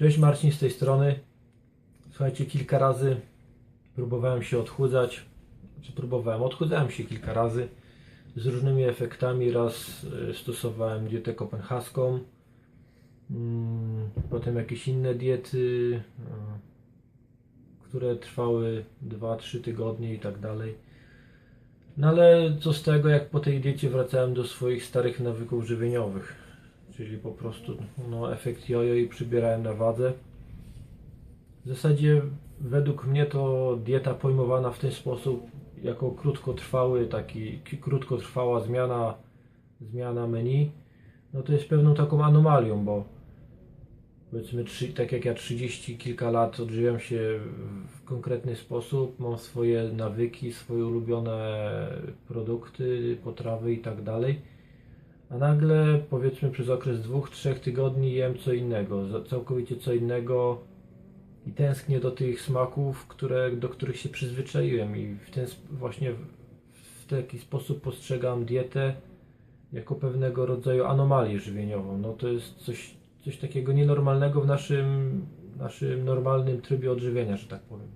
Cześć Marcin z tej strony. Słuchajcie, kilka razy próbowałem się odchudzać. Czy próbowałem? Odchudzałem się kilka razy z różnymi efektami. Raz y, stosowałem dietę kopenhaską, mm, potem jakieś inne diety, y, które trwały 2-3 tygodnie i tak dalej. No ale co z tego, jak po tej diecie wracałem do swoich starych nawyków żywieniowych, czyli po prostu no, efekt jojo i przybierałem na wadze. W zasadzie według mnie to dieta pojmowana w ten sposób jako krótkotrwały taki ki- krótkotrwała zmiana zmiana menu, no to jest pewną taką anomalią, bo powiedzmy trzy, tak jak ja 30 kilka lat odżywiam się w konkretny sposób, mam swoje nawyki, swoje ulubione produkty, potrawy i tak dalej. A nagle powiedzmy przez okres dwóch, trzech tygodni jem co innego, całkowicie co innego i tęsknię do tych smaków, które, do których się przyzwyczaiłem i w ten właśnie w taki sposób postrzegam dietę jako pewnego rodzaju anomalię żywieniową. No to jest coś, coś takiego nienormalnego w naszym, naszym normalnym trybie odżywienia, że tak powiem.